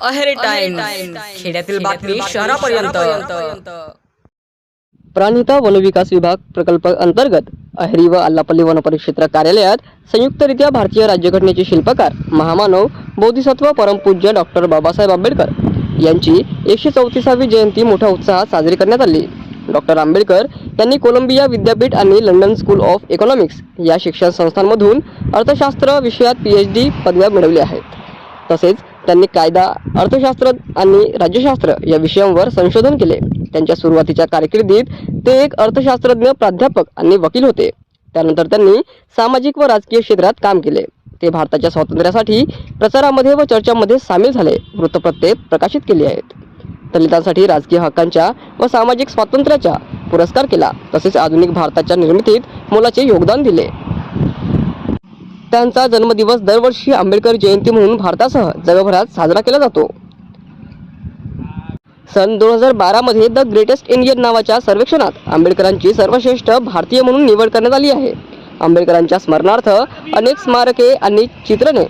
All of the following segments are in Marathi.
अहेरी टाइम खेड्यातील बातमी शहरापर्यंत. प्राणिता वनविकास विभाग प्रकल्प अंतर्गत अहेरी व आल्लापल्ली वनपरिक्षेत्र कार्यालयात संयुक्तरित्या भारतीय राज्यघटनेचे शिल्पकार महामानव बोधिसत्व परमपूज्य डॉक्टर बाबासाहेब आंबेडकर यांची एकशे चौतीसावी जयंती मोठ्या उत्साहात साजरी करण्यात आली. डॉक्टर आंबेडकर यांनी कोलंबिया विद्यापीठ आणि लंडन स्कूल ऑफ इकॉनॉमिक्स या शिक्षण संस्थांमधून अर्थशास्त्र विषयात पी एच डी पदव्या मिळवल्या आहेत. तसेच त्यांनी कायदा अर्थशास्त्र आणि राज्यशास्त्र या विषयांवर संशोधन केले. त्यांच्या सुरुवातीच्या कारकिर्दीत ते एक अर्थशास्त्रज्ञ प्राध्यापक आणि वकील होते. त्यानंतर त्यांनी सामाजिक व राजकीय क्षेत्रात काम केले. ते भारताच्या स्वातंत्र्यासाठी प्रचारामध्ये व चर्चामध्ये सामील झाले. वृत्तपत्रे प्रकाशित केली आहेत. दलितांसाठी राजकीय हक्कांच्या व सामाजिक स्वातंत्र्याचा पुरस्कार केला. तसेच आधुनिक भारताच्या निर्मितीत मोलाचे योगदान दिले. त्यांचा जन्मदिवस दरवर्षी आंबेडकर जयंती म्हणून भारतासह जगभरात साजरा केला जातो. सन दोन हजार बारामध्ये द ग्रेटेस्ट इंडियन नावाच्या सर्वेक्षणात आंबेडकरांची सर्वश्रेष्ठ भारतीय म्हणून निवड करण्यात आली आहे. आंबेडकरांच्या स्मरणार्थ अनेक स्मारके आणि चित्रणे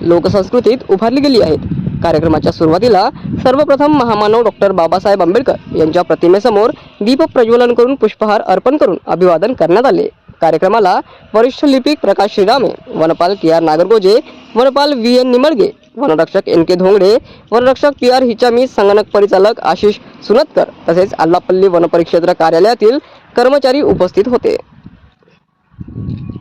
लोकसंस्कृतीत उभारली गेली आहेत. कार्यक्रमाच्या सुरुवातीला सर्वप्रथम महामानव डॉक्टर बाबासाहेब आंबेडकर यांच्या प्रतिमेसमोर दीप प्रज्वलन करून पुष्पहार अर्पण करून अभिवादन करण्यात आले. कार्यक्रमाला वरिष्ठ लिपिक प्रकाश श्रीरामे वनपाल के आर नागरगोजे वनपाल व्ही एन निमळगे वनरक्षक एन के धोंगडे वनरक्षक पी आर हिचामी संगणक परिचालक आशिष सुनतकर तसेच आल्लापल्ली वनपरिक्षेत्र कार्यालयातील कर्मचारी उपस्थित होते.